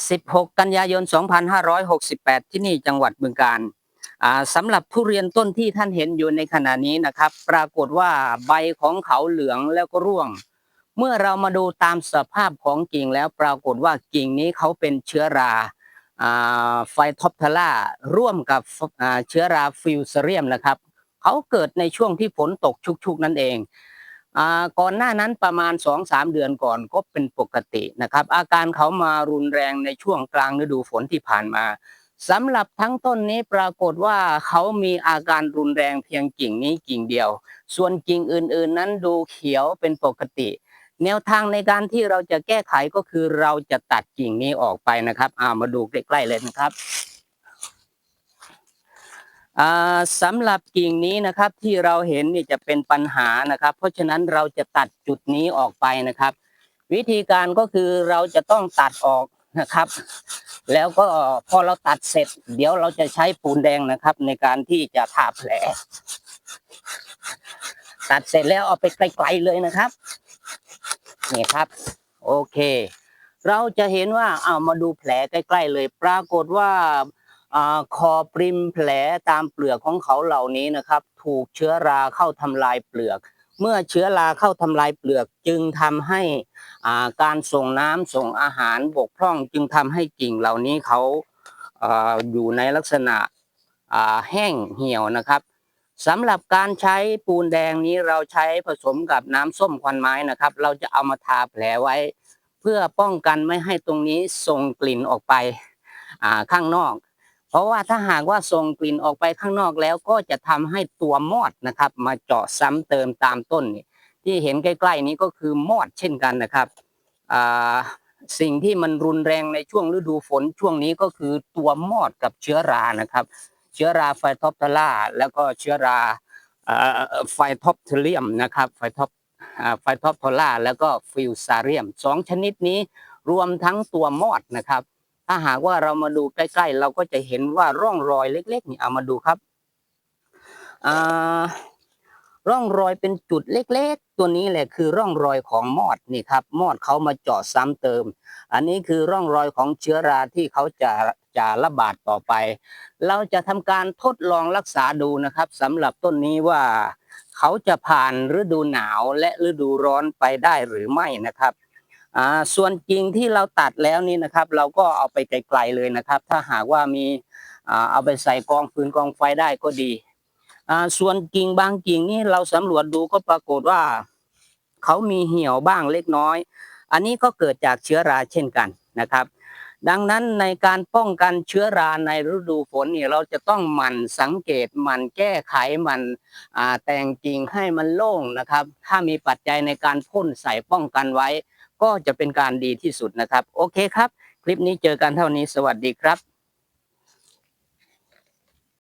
16 กันยายน 2568 ที่นี่จังหวัดบึงกาฬสำหรับทุเรียนต้นที่ท่านเห็นอยู่ในขณะนี้นะครับ ปรากฏว่าใบของเขาเหลืองแล้วก็ร่วง เมื่อเรามาดูตามสภาพของกิ่งแล้วปรากฏว่ากิ่งนี้เขาเป็นเชื้อราไฟท็อปทาร่าร่วมกับเชื้อราฟิวเซเรียมนะครับ เขาเกิดในช่วงที่ฝนตกชุกๆนั่นเอง ก่อนหน้านั้นประมาณ 2-3 เดือนก่อนก็เป็นปกตินะครับ อาการเขามารุนแรงในช่วงกลางฤดูฝนที่ผ่านมาสำหรับทั้งต้นนี้ปรากฏว่าเขามีอาการรุนแรงเพียงกิ่งนี้กิ่งเดียว ส่วนกิ่งอื่น ๆ นั้นดูเขียวเป็นปกติ แนวทางในการที่เราจะแก้ไขก็คือเราจะตัดกิ่งนี้ออกไปนะครับอามาดูใกล้ๆเลยนะครับ สำหรับกิ่งนี้นะครับที่เราเห็นนี่จะเป็นปัญหานะครับ เพราะฉะนั้นเราจะตัดจุดนี้ออกไปนะครับ วิธีการก็คือเราจะต้องตัดออกนะครับ แล้วก็พอเราตัดเสร็จ เดี๋ยวเราจะใช้ปูนแดงนะครับ ในการที่จะทาแผล ตัดเสร็จแล้วเอาไปไกลๆเลยนะครับนี่ครับ โอเค เราจะเห็นว่าเอามาดูแผลใกล้ ๆ เลย ปรากฏว่าอ่า คอปริมแผลตามเปลือกของเขาเหล่านี้นะครับ ถูกเชื้อราเข้าทำลายเปลือก เมื่อเชื้อราเข้าทำลายเปลือกจึงทำให้การส่งน้ำส่งอาหารบกพร่องจึงทำให้กิ่งเหล่านี้เขาอยู่ในลักษณะแห้งเหี่ยวนะครับสำหรับการใช้ปูนแดงนี้เราใช้ผสมกับน้ำส้มควันไม้นะครับ เราจะเอามาทาแผลไว้ เพื่อป้องกันไม่ให้ตรงนี้ส่งกลิ่นออกไปข้างนอก เพราะว่าถ้าหากว่าส่งกลิ่นออกไปข้างนอกแล้วก็จะทำให้ตัวมอดนะครับ มาเจาะซ้ำเติมตามต้นนี่ที่เห็นใกล้ ๆ นี้ก็คือมอดเช่นกันนะครับสิ่งที่มันรุนแรงในช่วงฤดูฝนช่วงนี้ก็คือตัวมอดกับเชื้อรานะครับ เชื้อราไฟท็อปทาร่าแล้วก็เชื้อราไฟท็อปเทเรียมนะครับไฟท็อปไฟท็อปทาร่าแล้วก็ฟิวซาเรียมสองชนิดนี้รวมทั้งตัวมอดนะครับ ถ้าหากว่าเรามาดูใกล้ๆ เราก็จะเห็นว่าร่องรอยเล็ก ๆ นี่เอามาดูครับอ่าร่องรอยเป็นจุดเล็ก ๆ ตัวนี้แหละคือร่องรอยของมอดนี่ครับ มอดเขามาเจาะซ้ำเติม อันนี้คือร่องรอยของเชื้อราที่เขาจะจะระบาดต่อไป เราจะทำการทดลองรักษาดูนะครับสำหรับต้นนี้ว่าเขาจะผ่านฤดูหนาวและฤดูร้อนไปได้หรือไม่นะครับ อ่าส่วนกิ่งที่เราตัดแล้วนี่นะครับ เราก็เอาไปไกลๆเลยนะครับ ถ้าหากว่ามีอ่าเอาไปใส่กองฟืนกองไฟได้ก็ดีอ่าส่วนกิ่งบางกิ่งนี่เราสำรวจดูก็ปรากฏว่าเขามีเหี่ยวบ้างเล็กน้อย อันนี้ก็เกิดจากเชื้อราเช่นกันนะครับ ดังนั้นในการป้องกันเชื้อราในฤดูฝนนี่เราจะต้องหมั่นสังเกตหมั่นแก้ไขหมันอ่าแต่งกิ่งให้มันโล่งนะครับ ถ้ามีปัจจัยในการพ่นใส่ป้องกันไว้ ก็จะเป็นการดีที่สุดนะครับ โอเคครับ คลิปนี้เจอกันเท่านี้สวัสดีครับ